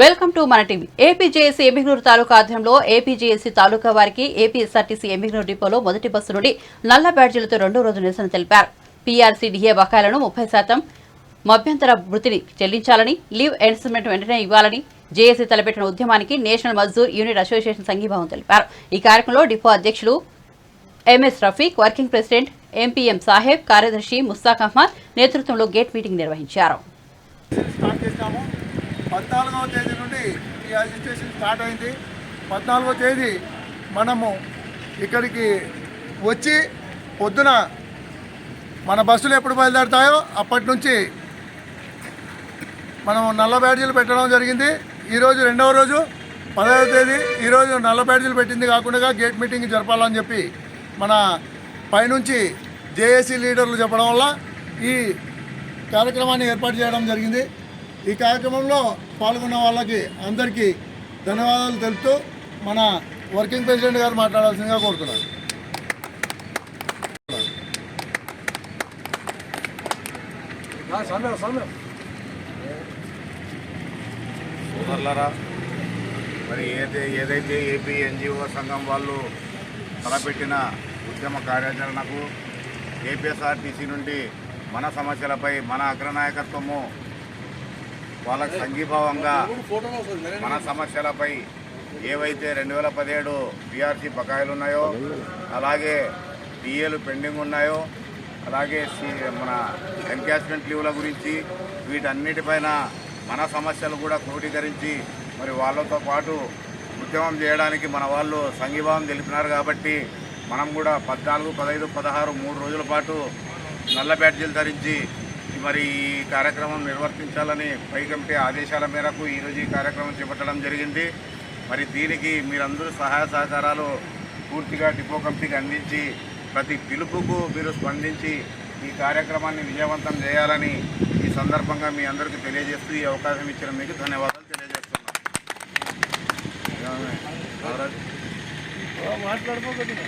Welcome to మన TV. APJSC Emmiganur taluka ఆధ్వర్యంలో APJSC తాలూకా వారికి ఏపీఎస్ఆర్టీసీ ఎమ్మిగ్నూరు డిపోలో మొదటి బస్సు నుండి నల్ల బ్యాడ్జీలతో రెండో రోజు నిరసన తెలిపారు. పీఆర్సీ డిఏ బకాయిలను ముప్పై శాతం మభ్యంతర వృత్తిని చెల్లించాలని లీవ్ ఎన్స్మెంట్ వెంటనే ఇవ్వాలని జేఏసీ తలపెట్టిన ఉద్యమానికి నేషనల్ మజ్దూర్ యూనిట్ అసోసియేషన్ సంఘీభావం తెలిపారు. ఈ కార్యక్రమంలో డిపో అధ్యక్షులు MS Rafiq working president MPM Saheb కార్యదర్శి ముస్తాక్ అహ్మద్ నేతృత్వంలో గేట్ మీటింగ్ నిర్వహించారు. స్టార్ట్ పద్నాలుగవ తేదీ నుండి ఈ అజిస్ట్రేషన్ స్టార్ట్ అయింది. పద్నాలుగవ తేదీ మనము ఇక్కడికి వచ్చి పొద్దున మన బస్సులు ఎప్పుడు బయలుదేరుతాయో అప్పటి నుంచి మనం నల్ల బ్యాడ్జీలు పెట్టడం జరిగింది. ఈరోజు రెండవ రోజు పదవ తేదీ ఈరోజు నల్ల బ్యాడ్జీలు పెట్టింది కాకుండా గేట్ మీటింగ్ జరపాలని చెప్పి మన పైనుంచి జేఏసీ లీడర్లు చెప్పడం వల్ల ఈ కార్యక్రమాన్ని ఏర్పాటు చేయడం జరిగింది. ఈ కార్యక్రమంలో పాల్గొన్న వాళ్ళకి అందరికీ ధన్యవాదాలు తెలుపుతూ మన వర్కింగ్ ప్రెసిడెంట్ గారు మాట్లాడాల్సిందిగా కోరుతున్నాను. సోదరులరా మరి ఏదైతే ఏదైతే ఏపీ ఎన్జిఓ సంఘం వాళ్ళు తలపెట్టిన ఉద్యమ కార్యాచరణకు ఏపీఎస్ఆర్టీసీ నుండి మన సమస్యలపై మన అగ్రనాయకత్వము వాళ్ళకు సంఘీభావంగా మన సమస్యలపై ఏవైతే రెండు వేల పదిహేడు బీఆర్సీ బకాయిలు ఉన్నాయో అలాగే డిఏలు పెండింగ్ ఉన్నాయో అలాగే సి- మన ఎన్కాష్మెంట్ లీవ్ల గురించి వీటన్నిటిపైన మన సమస్యలు కూడా క్రోడీకరించి మరి వాళ్ళతో పాటు ఉద్యమం చేయడానికి మన వాళ్ళు సంఘీభావం తెలిపినారు కాబట్టి మనం కూడా పద్నాలుగు పదహైదు పదహారు మూడు రోజుల పాటు నల్ల బ్యాడ్జీలు ధరించి మరి ఈ కార్యక్రమం నిర్వర్తించాలని పై కమిటీ ఆదేశాల మేరకు ఈరోజు ఈ కార్యక్రమం చేపట్టడం జరిగింది. మరి దీనికి మీరందరూ సహాయ సహకారాలు పూర్తిగా డిపో కమిటీకి అందించి ప్రతి పిలుపుకు మీరు స్పందించి ఈ కార్యక్రమాన్ని విజయవంతం చేయాలని ఈ సందర్భంగా మీ అందరికీ తెలియజేస్తూ ఈ అవకాశం ఇచ్చిన మీకు ధన్యవాదాలు తెలియజేస్తున్నాను.